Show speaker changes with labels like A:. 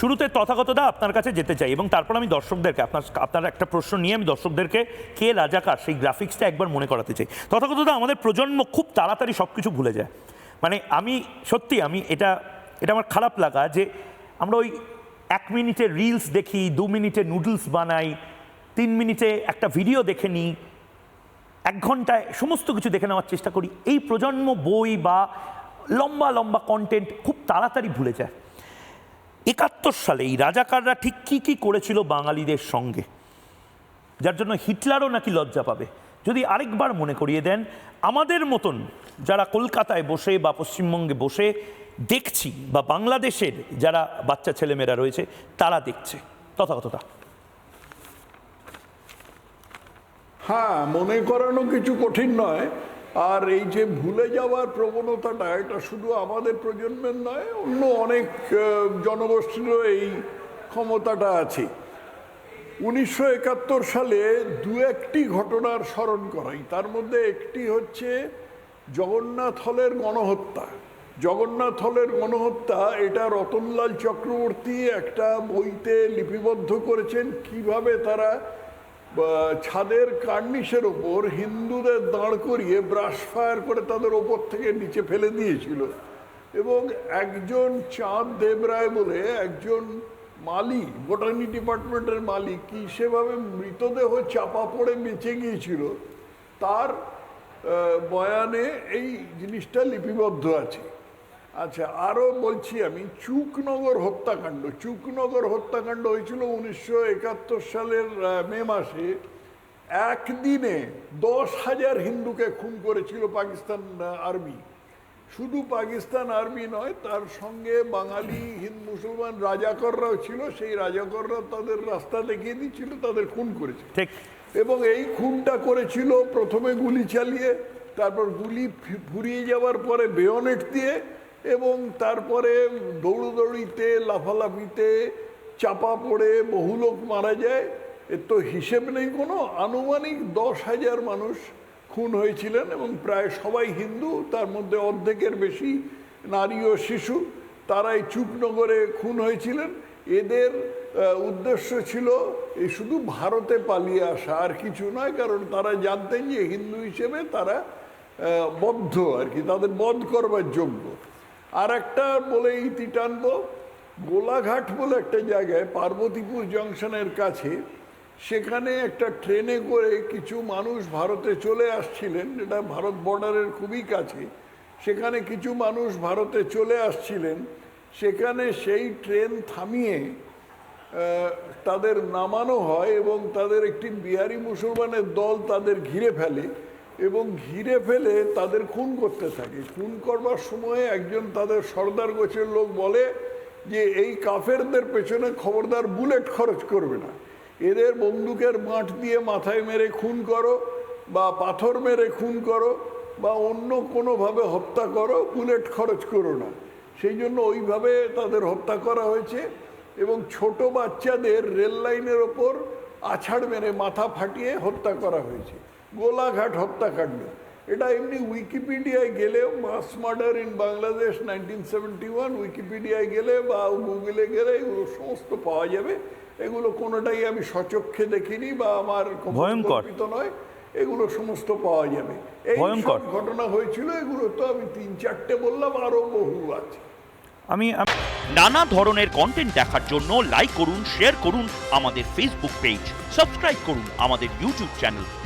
A: শুরুতে তথাগতদা আপনার কাছে যেতে চাই এবং তারপর আমি দর্শকদেরকে, আপনার আপনার একটা প্রশ্ন নিয়ে আমি দর্শকদেরকে কে রাজাকার সেই গ্রাফিক্সটা একবার মনে করাতে চাই। তথাগতদা আমাদের প্রজন্ম খুব তাড়াতাড়ি সব কিছু ভুলে যায়। মানে আমি, সত্যি আমি এটা এটা আমার খারাপ লাগা যে আমরা ওই এক মিনিটে রিলস দেখি, দু মিনিটে নুডলস বানাই, তিন মিনিটে একটা ভিডিও দেখে নিই, এক ঘন্টায় সমস্ত কিছু দেখে নেওয়ার চেষ্টা করি। এই প্রজন্ম বই বা লম্বা লম্বা কন্টেন্ট খুব তাড়াতাড়ি ভুলে যায়। একাত্তর সালে এই রাজাকাররা ঠিক কী কী করেছিল বাঙালিদের সঙ্গে? যার জন্য হিটলারও নাকি লজ্জা পাবে। যদি আরেকবার মনে করিয়ে দেন, আমাদের মতন যারা কলকাতায় বসে বা পশ্চিমবঙ্গে বসে দেখছি বা বাংলাদেশের যারা বাচ্চা ছেলেমেয়েরা রয়েছে, তারা দেখছে। তথাগতটা
B: হ্যাঁ মনে করানো কিছু কঠিন নয়। আর এই যে ভুলে যাওয়ার প্রবণতাটা, এটা শুধু আমাদের প্রজন্মের নয়, অন্য অনেক জনগোষ্ঠীরও এই ক্ষমতাটা আছে। উনিশশো একাত্তর সালে দু একটি ঘটনার স্মরণ করাই। তার মধ্যে একটি হচ্ছে জগন্নাথ হলের গণহত্যা। জগন্নাথ হলের গণহত্যা, এটা রতনলাল চক্রবর্তী একটা বইতে লিপিবদ্ধ করেছেন কীভাবে তারা ছাদের কার্নিশের ওপর হিন্দুদের দাঁড় করিয়ে ব্রাশ ফায়ার করে তাদের ওপর থেকে নিচে ফেলে দিয়েছিল। এবং একজন চাঁদ দেবরায় বলে একজন মালি, বোটানি ডিপার্টমেন্টের মালিক, কি সেভাবে মৃতদেহ চাপা পড়ে বেঁচে গিয়েছিল, তার বয়ানে এই জিনিসটা লিপিবদ্ধ আছে। আচ্ছা আরও বলছি আমি চুকনগর হত্যাকাণ্ড চুকনগর হত্যাকাণ্ড হয়েছিল উনিশশো একাত্তর সালের মে মাসে। একদিনে দশ হাজার হিন্দুকে খুন করেছিল পাকিস্তান আর্মি। শুধু পাকিস্তান আর্মি নয় তার সঙ্গে বাঙালি হিন্দু মুসলমান রাজাকররাও ছিল। সেই রাজাকররা তাদের রাস্তা দেখিয়ে দিচ্ছিল তাদের খুন করেছে
A: ঠিক।
B: এবং এই খুনটা করেছিল প্রথমে গুলি চালিয়ে তারপর গুলি ফুরিয়ে যাওয়ার পরে বেয়নেট দিয়ে এবং তারপরে দৌড়দৌড়িতে, লাফালাফিতে, চাপা পড়ে বহু লোক মারা যায়। এর তো হিসেব নেই কোনো। আনুমানিক দশ হাজার মানুষ খুন হয়েছিলেন এবং প্রায় সবাই হিন্দু, তার মধ্যে অর্ধেকের বেশি নারী ও শিশু। তারাই চুপনগরে খুন হয়েছিলেন। এদের উদ্দেশ্য ছিল এই শুধু ভারতে পালিয়ে আসা আর কিছু নয়, কারণ তারা জানতেন যে হিন্দু হিসেবে তারা বদ্ধ আর কি, তাদের বধ করবার যোগ্য। আর একটা বলে ইতি টানবো, গোলাঘাট বলে একটা জায়গায় পার্বতীপুর জংশনের কাছে, সেখানে একটা ট্রেনে করে কিছু মানুষ ভারতে চলে আসছিলেন, যেটা ভারত বর্ডারের খুবই কাছে, সেখানে কিছু মানুষ ভারতে চলে আসছিলেন, সেখানে সেই ট্রেন থামিয়ে তাদের নামানো হয় এবং তাদের একটি বিহারি মুসলমানের দল তাদের ঘিরে ফেলে। এবং ঘিরে ফেলে তাদের খুন করতে থাকে। খুন করবার সময়ে একজন তাদের সর্দার গোছের লোক বলে যে, এই কাফেরদের পেছনে খবরদার বুলেট খরচ করবে না। এদের বন্দুকের বাঁট দিয়ে মাথায় মেরে খুন করো বা পাথর মেরে খুন করো বা অন্য কোনোভাবে হত্যা করো, বুলেট খরচ করো না। সেই জন্য ওইভাবে তাদের হত্যা করা হয়েছে এবং ছোট বাচ্চাদের রেল লাইনের ওপর আছাড় মেরে মাথা ফাটিয়ে হত্যা করা হয়েছে। গোলাঘাট হত্যাকাণ্ড। এটা এমনি উইকিপিডিয়ায় গেলে mass murder in Bangladesh nineteen seventy one উইকিপিডিয়ায় গেলে বা গুগলে গেলে এগুলো সমস্ত পাওয়া যাবে। এগুলো কোনোটাই আমি সচক্ষে দেখিনি বা আমার
A: ভয়ঙ্কর।
B: কল্পিত নয়। এগুলো সমস্ত পাওয়া যাবে। এই
A: ভয়ঙ্কর।
B: ঘটনা হয়েছিল এগুলো তো আমি তিন চারটে বললাম আরও বহু আছে।
A: আমি আমি-
C: নানা ধরনের কন্টেন্ট দেখার জন্য লাইক করুন শেয়ার করুন আমাদের ফেসবুক পেজ সাবস্ক্রাইব করুন আমাদের ইউটিউব চ্যানেল